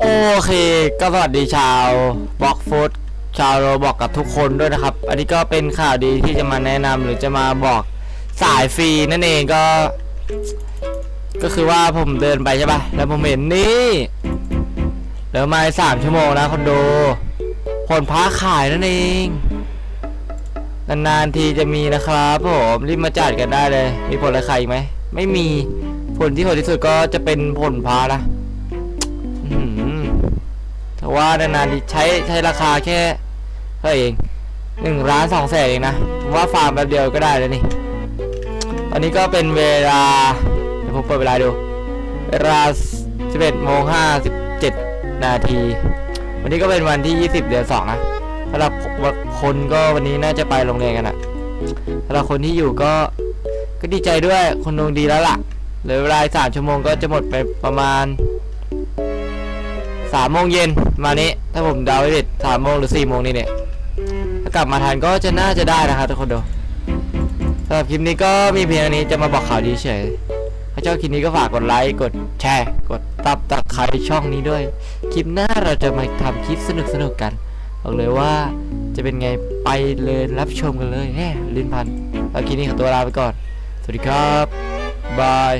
โอเค ก็สวัสดีชาวบล็อกฟุตชาวโรบอกกับทุกคนด้วยนะครับ อันนี้ก็เป็นข่าวดีที่จะมาแนะนำหรือจะมาบอกสายฟรีนั่นเองก็ ก็คือว่าผมเดินไปใช่ปะแล้วผมเห็นนี่เหลือมาสามชั่วโมงนะคอนโดผลพ้าขายนั่นเอง นานๆทีจะมีนะครับผมรีบมาจัดกันได้เลย มีผลอะไรขายอีกไหม ไม่มีผลที่ผลที่สุดก็จะเป็นผลพ้านะ ว่านานๆทีใช้ใช้ราคาแค่เท่าเองหนึ่งล้านสองแสนเองนะผมว่าฟาร์มแป๊บเดียวก็ได้แล้วนี่ ตอนนี้ก็เป็นเวลาเดี๋ยวผมเปิดเวลาดูเวลา 11โมง57 นาที วันนี้ก็เป็นวันที่ 20 เดือน 2 นะสำหรับคนก็วันนี้น่าจะไปโรงเรียนกันอะสำหรับคนที่อยู่ก็ก็ดีใจด้วยคนดวงดีแล้วล่ะเหลือเวลาสามชั่วโมงก็จะหมดไปประมาณ สามโมงเย็นมานี้ถ้าผมเดาไม่ผิดสามโมงหรือสี่โมงนี่เนี่ยถ้ากลับมาทันก็จะน่าจะได้นะครับทุกคนดูสำหรับคลิปนี้ก็มีเพียงนี้จะมาบอกข่าวดีเฉยถ้าชอบคลิปนี้ก็ฝากกดไลค์กดแชร์ กดตับตะไครช่องนี้ด้วย คลิปหน้าเราจะมาทำคลิปสนุกๆกันบอกเลยว่าจะเป็นไงไปเลยรับชมกันเลยแฮลิ้นพันแล้วคลิปนี้ขอตัวลาไปก่อน สวัสดีครับบาย